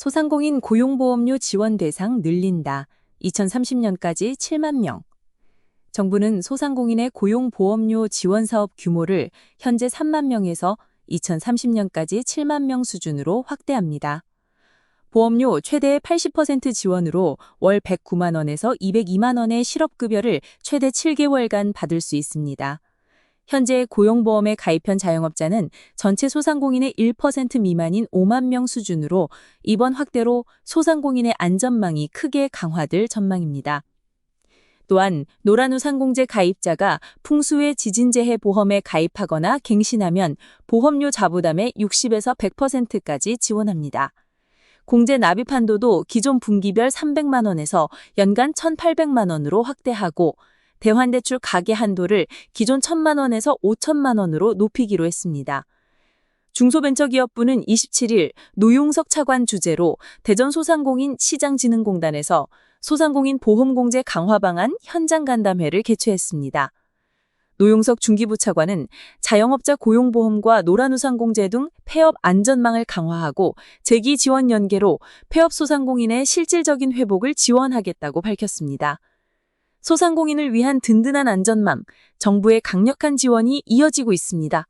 소상공인 고용보험료 지원 대상 늘린다. 2030년까지 7만 명. 정부는 소상공인의 고용보험료 지원 사업 규모를 현재 3만 명에서 2030년까지 7만 명 수준으로 확대합니다. 보험료 최대 80% 지원으로 월 109만 원에서 202만 원의 실업급여를 최대 7개월간 받을 수 있습니다. 현재 고용보험에 가입한 자영업자는 전체 소상공인의 1% 미만인 5만 명 수준으로 이번 확대로 소상공인의 안전망이 크게 강화될 전망입니다. 또한 노란우상공제 가입자가 풍수의 지진재해 보험에 가입하거나 갱신하면 보험료 자부담의 60에서 100%까지 지원합니다. 공제 납입 한도도 기존 분기별 300만 원에서 연간 1,800만 원으로 확대하고 대환대출 가계 한도를 기존 1천만 원에서 5천만 원으로 높이기로 했습니다. 중소벤처기업부는 27일 노용석 차관 주재로 대전 소상공인 시장진흥공단에서 소상공인 보험공제 강화 방안 현장 간담회를 개최했습니다. 노용석 중기부 차관은 자영업자 고용보험과 노란우상공제 등 폐업 안전망을 강화하고 재기 지원 연계로 폐업 소상공인의 실질적인 회복을 지원하겠다고 밝혔습니다. 소상공인을 위한 든든한 안전망, 정부의 강력한 지원이 이어지고 있습니다.